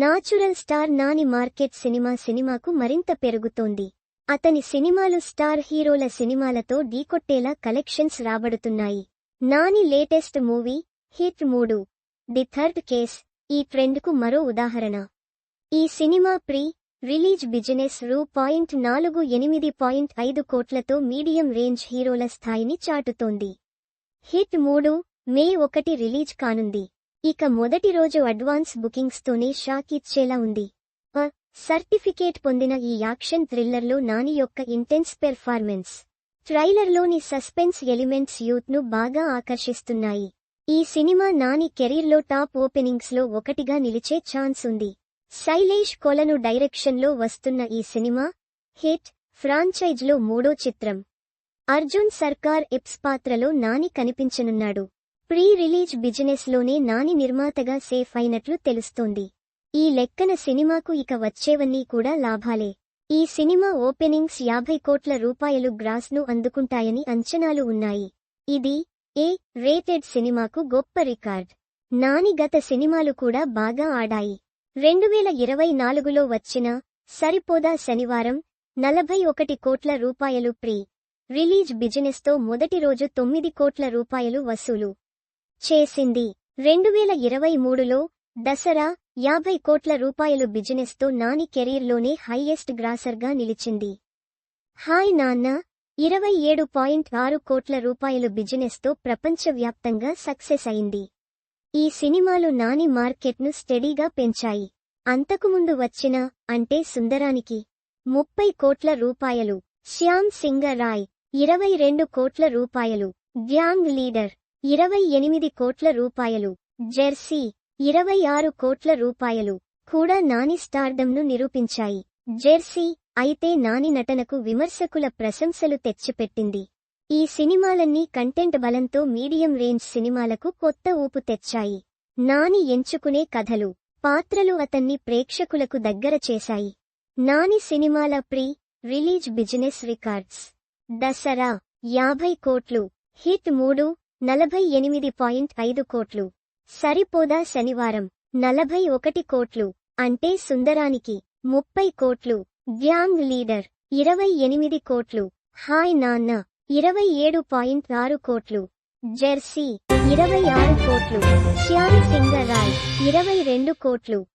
Natural star Nani market cinema సినిమాకు మరింత పెరుగుతోంది. అతని సినిమాలు స్టార్ హీరోల సినిమాలతో ఢీకొట్టేలా కలెక్షన్స్ రాబడుతున్నాయి. నాని లేటెస్ట్ మూవీ హిట్ మూడు ది థర్డ్ కేస్ ఈ ట్రెండ్కు మరో ఉదాహరణ. ఈ సినిమా ప్రీ రిలీజ్ బిజినెస్ రూ పాయింట్ నాలుగు ఎనిమిది పాయింట్ ఐదు కోట్లతో మీడియం రేంజ్ హీరోల స్థాయిని చాటుతోంది. హిట్ మూడు మే ఒకటి రిలీజ్ కానుంది. ఇక మొదటి రోజు అడ్వాన్స్ బుకింగ్స్తోనే షాక్ ఇచ్చేలా ఉంది. అ సర్టిఫికేట్ పొందిన ఈ యాక్షన్ థ్రిల్లర్లో నాని యొక్క ఇంటెన్స్ పెర్ఫార్మెన్స్. ట్రైలర్లోని సస్పెన్స్ ఎలిమెంట్స్ యూత్ను బాగా ఆకర్షిస్తున్నాయి. ఈ సినిమా నాని కెరీర్లో టాప్ ఓపెనింగ్స్లో ఒకటిగా నిలిచే ఛాన్స్ ఉంది. శైలేష్ కొలను డైరెక్షన్లో వస్తున్న ఈ సినిమా హిట్ ఫ్రాంచైజ్లో మూడో చిత్రం. అర్జున్ సర్కార్ ఎప్స్ పాత్రలో నాని కనిపించనున్నాడు. ప్రీ రిలీజ్ బిజినెస్లోనే నాని నిర్మాతగా సేఫ్ అయినట్లు తెలుస్తోంది. ఈ లెక్కన సినిమాకు ఇక వచ్చేవన్నీ కూడా లాభాలే. ఈ సినిమా ఓపెనింగ్స్ యాభై కోట్ల రూపాయలు గ్రాస్ను అందుకుంటాయని అంచనాలు ఉన్నాయి. ఇది ఏ రేటెడ్ సినిమాకు గొప్ప రికార్డ్. నాని గత సినిమాలు కూడా బాగా ఆడాయి. రెండు వేల ఇరవై నాలుగులో వచ్చిన సరిపోదా శనివారం నలభై ఒకటి కోట్ల రూపాయలు ప్రీ రిలీజ్ బిజినెస్తో మొదటి రోజు తొమ్మిది కోట్ల రూపాయలు వసూలు. చేసింది. రెండు వేల ఇరవై మూడులో దసరా యాభై కోట్ల రూపాయలు బిజినెస్తో నాని కెరీర్లోనే హైయెస్ట్ గ్రాసర్గా నిలిచింది. హాయ్ నాన్న. ఇరవై ఏడు పాయింట్ ఆరు కోట్ల రూపాయలు బిజినెస్తో ప్రపంచవ్యాప్తంగా సక్సెస్ అయింది. ఈ సినిమాలు నాని మార్కెట్ను స్టడీగా పెంచాయి. అంతకుముందు వచ్చిన అంటే సుందరానికి ముప్పై కోట్ల రూపాయలు శ్యామ్ సింగరాయ్ ఇరవై రెండు కోట్ల రూపాయలు గ్యాంగ్ లీడర్ ఇరవై ఎనిమిది కోట్ల రూపాయలు. జెర్సీ ఇరవై ఆరు కోట్ల రూపాయలు కూడా నాని స్టార్డంను నిరూపించాయి. జెర్సీ అయితే నాని నటనకు విమర్శకుల ప్రశంసలు తెచ్చిపెట్టింది. ఈ సినిమాలన్నీ కంటెంట్ బలంతో మీడియం రేంజ్ సినిమాలకు కొత్త ఊపు తెచ్చాయి. నాని ఎంచుకునే కథలు పాత్రలు అతన్ని ప్రేక్షకులకు దగ్గర చేశాయి. నాని సినిమాల pre release business records. Dasara యాభై కోట్లు హిట్ మూడు నలభై ఎనిమిది పాయింట్ ఐదు కోట్లు. సరిపోదా శనివారం. నలభై ఒకటి కోట్లు. అంటే సుందరానికి ముప్పై కోట్లు. Gang leader. ఇరవై ఎనిమిది కోట్లు. హాయ్ నాన్న. ఇరవై ఏడు పాయింట్ ఆరు కోట్లు. జెర్సీ. ఇరవై ఆరు కోట్లు. శ్యామ్ రాయ్ ఇరవై రెండు కోట్లు.